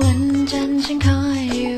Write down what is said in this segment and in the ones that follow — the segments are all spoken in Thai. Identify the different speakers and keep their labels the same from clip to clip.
Speaker 1: วันจันทร์ฉันคอยอยู่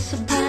Speaker 1: supposed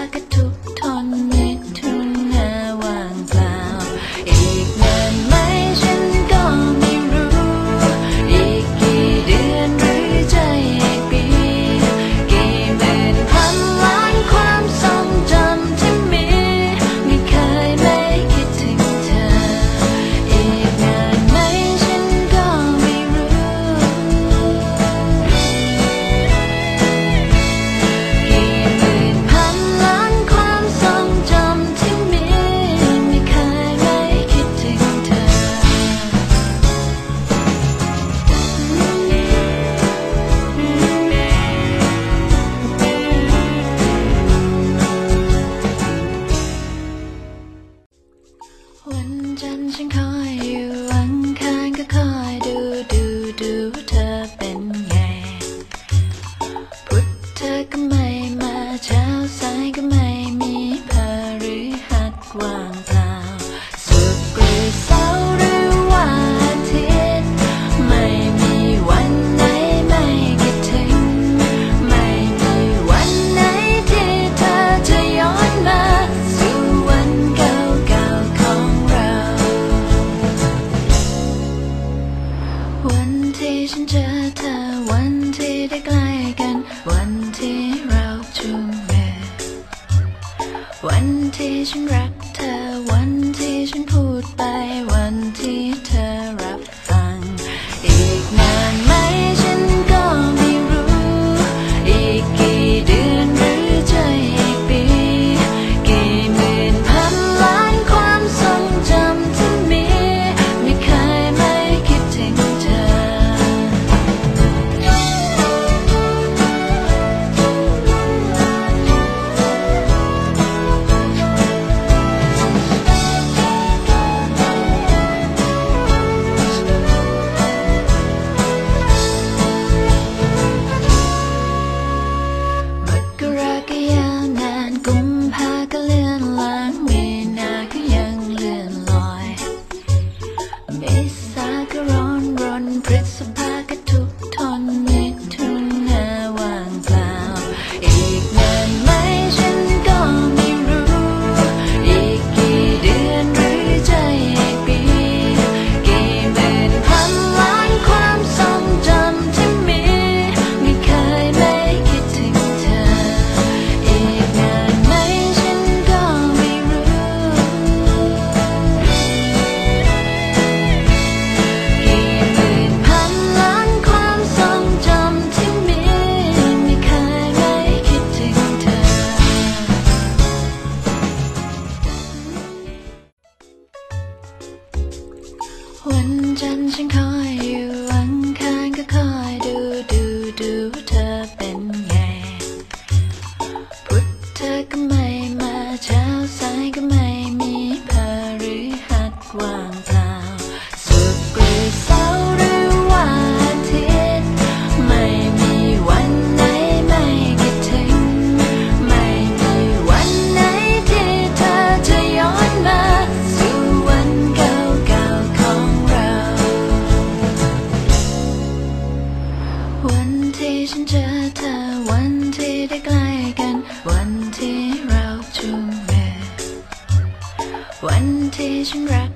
Speaker 1: วันที่ฉันเจอเธอ วันที่ได้ใกล้กัน วันที่เราจูงมือวันที่ฉันรัก ก็ไม่มาเช้าสายก็ไม่มีพาหรือหัดวางเปล่าสุดหรือเสาร์หรือว่าอาทิตย์ไม่มีวันไหนไม่คิดถึง ไม่มีวันไหนที่เธอจะย้อนมาสู่วันเก่าๆของเรา วันที่ฉันเจอเธอวันที่ได้ใกล้ วันที่เราจูงมือวันที่ฉันรัก